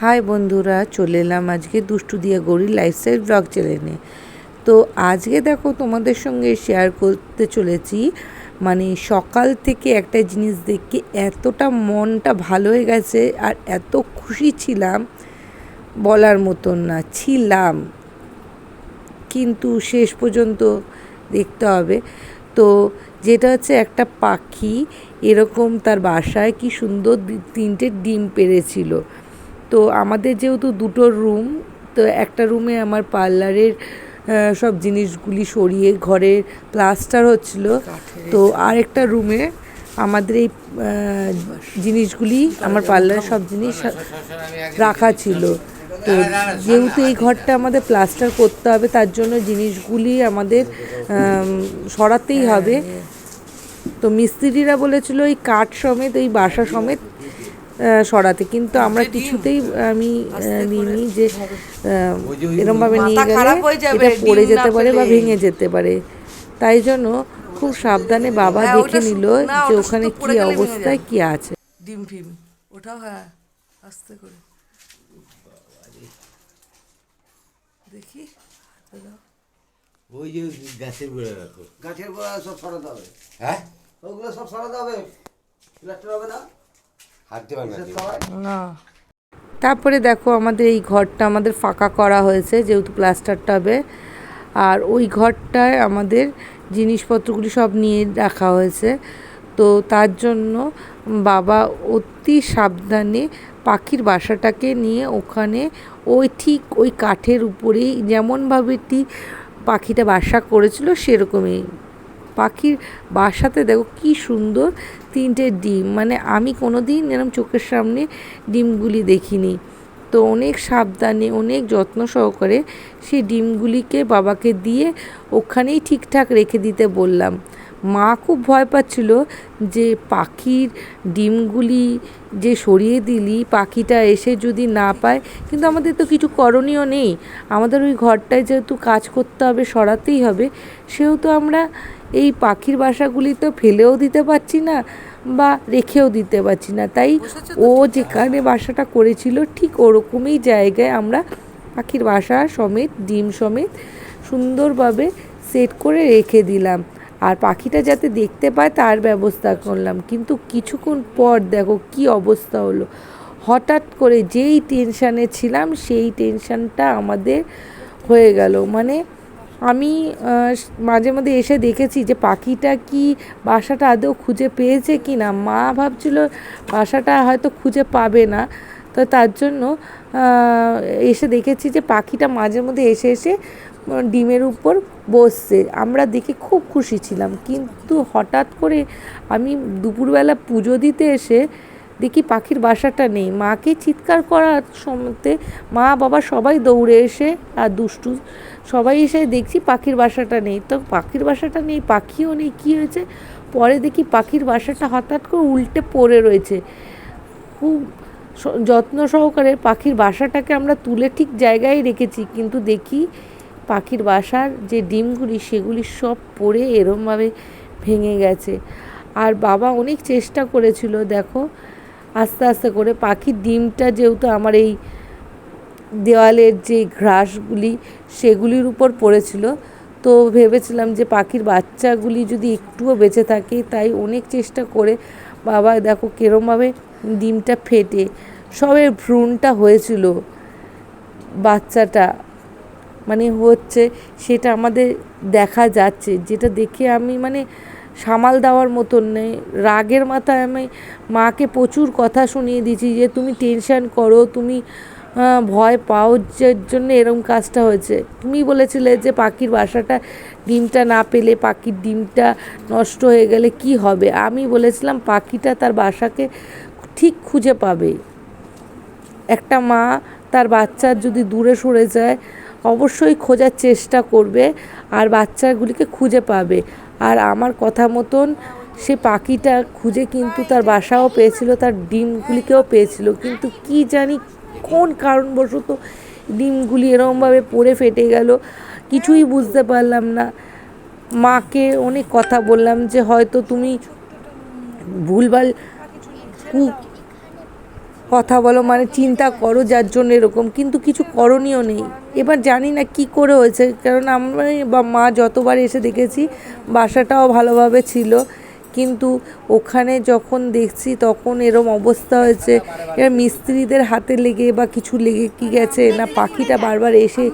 High বন্ধুরা, চলে এলাম আজকে দুষ্টু দিয়া গৌরীর লাইফস্টাইল ব্লগ চ্যানেলে তো আজকে দেখো তোমাদের সঙ্গে শেয়ার করতে চলেছি মানে সকাল থেকে একটা জিনিস দেখে এতটা মনটা ভালো হয়ে গেছে আর এত খুশি ছিলাম, বলার মতন না, ছিলাম। কিন্তু শেষ পর্যন্ত দেখতে হবে। তো যেটা হচ্ছে একটা পাখি, এরকম তার বাসায় কি সুন্দর তিনটে ডিম পেড়েছিল। তো আমাদের যেহেতু দুটো রুম তো একটা রুমে আমার পার্লারের সব জিনিসগুলি সরিয়ে ঘরের প্লাস্টার হচ্ছিল। তো আরেকটা রুমে আমাদের এই জিনিসগুলি আমার পার্লারের সব জিনিস রাখা ছিল। তো যেহেতু এই ঘরটা আমাদের প্লাস্টার করতে হবে তার জন্য জিনিসগুলি আমাদের সরাতেই হবে। তো মিস্ত্রিরা বলেছিল এই কাঠ সমেত এই বাসা সমেত সরাতে। কিন্তু আমরা কিছুতেই আমি নিইনি যে এরম ভাবে নিয়ে গেলে এটা পড়ে যেতে পারে বা ভেঙে যেতে পারে। তাই জন্য খুব সাবধানে বাবা হ্যাঁ, দেখে নিল যে ওখানে কি অবস্থায় কি আছে। ডিম ফিম ওটাও হ্যাঁ আস্তে করে। দেখি ওই যে গাছের গোড়া রাখো। গাছের গোড়া সব সরাতে হবে। হ্যাঁ? ওগুলো সব সরাতে হবে। প্লাস্টার হবে না? না। তারপরে দেখো আমাদের এই ঘরটা আমাদের ফাঁকা করা হয়েছে যেহেতু প্লাস্টারটা হবে। আর ওই ঘরটায় আমাদের জিনিসপত্রগুলি সব নিয়ে রাখা হয়েছে। তো তার জন্য বাবা অতি সাবধানে পাখির বাসাটাকে নিয়ে ওখানে ওই ঠিক ওই কাঠের উপরেই যেমনভাবে ঠিক পাখিটা বাসা করেছিল সেরকমই পাখির বাসাতে দেখো কি সুন্দর তিনটে ডিম। মানে আমি কোনো দিন এরম চোখের সামনে ডিমগুলি দেখিনি। তো অনেক সাবধানে, অনেক যত্ন সহকারে সেই ডিমগুলিকে বাবাকে দিয়ে ওখানেই ঠিকঠাক রেখে দিতে বললাম। মা খুব ভয় পাচ্ছিল যে পাখির ডিমগুলি যে সরিয়ে দিলি পাখিটা এসে যদি না পায় কিন্তু আমাদের তো কিছু করণীয় নেই। আমাদের ওই ঘরটায় যেহেতু কাজ করতে হবে সরাতেই হবে সেহেতু আমরা এই পাখির বাসাগুলি তো ফেলেও দিতে পারছি না বা রেখেও দিতে পারছি না। তাই ও যেখানে বাসাটা করেছিল ঠিক ওরকমই জায়গায় আমরা পাখির বাসা সমেত ডিম সমেত সুন্দরভাবে সেট করে রেখে দিলাম। আর পাখিটা যাতে দেখতে পায় তার ব্যবস্থা করলাম। কিন্তু কিছুক্ষণ পর দেখো কি অবস্থা হলো। হঠাৎ করে যেই টেনশানে ছিলাম, সেই টেনশানটা আমাদের হয়ে গেল। মানে আমি মাঝে মাঝে এসে দেখেছি যে পাখিটা কি বাসাটা আদৌ খুঁজে পেয়েছে কি না মা ভাবছিল বাসাটা হয়তো খুঁজে পাবে না। তো তার জন্য এসে দেখেছি যে পাখিটা মাঝে মধ্যে এসে এসে ডিমের উপর বসছে। আমরা দেখে খুব খুশি ছিলাম। কিন্তু হঠাৎ করে আমি দুপুরবেলা পুজো দিতে এসে দেখি পাখির বাসাটা নেই। মাকে চিৎকার করার সময়তে মা বাবা সবাই দৌড়ে এসে আর দুষ্টু সবাই এসে দেখছি পাখির বাসাটা নেই। তো পাখির বাসাটা নেই, পাখিও নেই, কী হয়েছে? পরে দেখি পাখির বাসাটা হঠাৎ করে উল্টে পড়ে রয়েছে। খুব যত্ন সহকারে পাখির বাসাটাকে আমরা তুলে ঠিক জায়গায় রেখেছি। কিন্তু দেখি পাখির বাসার যে ডিমগুলি, সেগুলি সব পড়ে এরমভাবে ভেঙে গেছে। আর বাবা অনেক চেষ্টা করেছিল, দেখো, আস্তে আস্তে করে। পাখির ডিমটা যেহেতু আমার এই দেওয়ালের যে ঘাসগুলি, সেগুলির উপর পড়েছিল, তো ভেবেছিলাম যে পাখির বাচ্চাগুলি যদি একটুও বেঁচে থাকে, তাই অনেক চেষ্টা করে বাবা, দেখো, কেরমভাবে ডিমটা ফেটে। সবে ভ্রূণটা হয়েছিল বাচ্চাটা। মানে হচ্ছে সেটা আমাদের দেখা যাচ্ছে। যেটা দেখে আমি মানে সামাল দেওয়ার মতন নেই। রাগের মাথায় আমি মাকে প্রচুর কথা শুনিয়ে দিয়েছি যে, তুমি টেনশান করো, তুমি ভয় পাও যে, জন্য এরম কাজটা হয়েছে। তুমি বলেছিলে যে, পাখির বাসাটা ডিমটা না পেলে, পাখির ডিমটা নষ্ট হয়ে গেলে কি হবে? আমি বলেছিলাম, পাখিটা তার বাসাকে ঠিক খুঁজে পাবে। একটা মা তার বাচ্চার যদি দূরে সরে যায় অবশ্যই খোঁজার চেষ্টা করবে আর বাচ্চাগুলিকে খুঁজে পাবে। আর আমার কথা মতন সে পাখিটা খুঁজে কিন্তু তার বাসাও পেয়েছিল, তার ডিমগুলিকেও পেয়েছিল। কিন্তু কি জানি কোন কারণবশত ডিমগুলি এরকমভাবে পড়ে ফেটে গেল, কিছুই বুঝতে পারলাম না। মাকে অনেক কথা বললাম যে হয়তো তুমি ভুলভাল কথা বলো মানে চিন্তা করো যার জন্য এরকম, কিন্তু কিছু করণীয় নেই। এবার জানি না কি করে হয়েছে, কারণ আমরা বা মা যতবার এসে দেখেছি, বাসাটাও ভালোভাবে ছিল। কিন্তু ওখানে যখন দেখছি তখন এরম অবস্থা হয়েছে এবার মিস্ত্রিদের হাতে লেগে বা কিছু লেগে কি গেছে, না পাখিটা বারবার এসে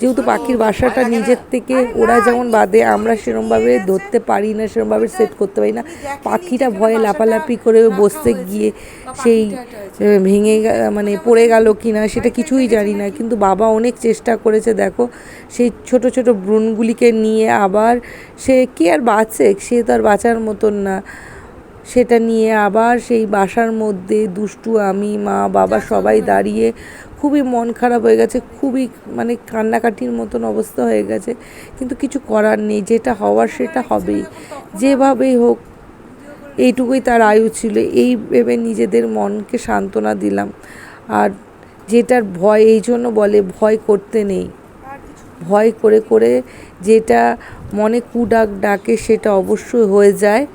যেহেতু পাখির বাসাটা নিজের থেকে ওরা যেমন বাঁধে আমরা সেরমভাবে ধরতে পারি না, সেরমভাবে সেট করতে পারি না। পাখিটা ভয়ে লাপালাপি করে বসতে গিয়ে সেই ভেঙে মানে পড়ে গেল কি না সেটা কিছুই জানি না। কিন্তু বাবা অনেক চেষ্টা করেছে, দেখো, সেই ছোট ছোট ব্রণগুলিকে নিয়ে আবার সে কি আর বাঁচে? সে তো আর বাঁচার মতন না। সেটা নিয়ে আবার সেই বাসার মধ্যে দুষ্টু আমি মা বাবা সবাই দাঁড়িয়ে খুবই মন খারাপ হয়ে গেছে খুবই মানে কান্নাকাটির মতন অবস্থা হয়ে গেছে। কিন্তু কিছু করার নেই যেটা হওয়ার সেটা হবেই। যেভাবেই হোক এইটুকুই তার আয়ু ছিল। এই ভেবে নিজেদের মনকে সান্ত্বনা দিলাম। আর যেটার ভয় এই জন্য বলে ভয় করতে নেই। ভয় করে করে যেটা মনে কুডাক ডাকে সেটা অবশ্যই হয়ে যায়।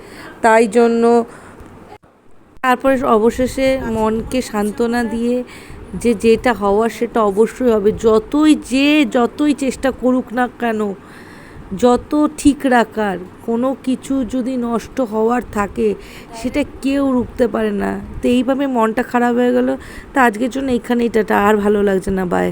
তাই জন্য তারপরে অবশেষে মনকে সান্ত্বনা দিয়ে যে যেটা হওয়ার সেটা অবশ্যই হবে। যতই যে যতই চেষ্টা করুক না কেন, যত ঠিক রাখার, কোনো কিছু যদি নষ্ট হওয়ার থাকে, সেটা কেউ রুখতে পারে না। তো এইভাবে মনটা খারাপ হয়ে গেল। তা আজকের জন্য এইখানেই টাটা। আর ভালো লাগছে না। বাই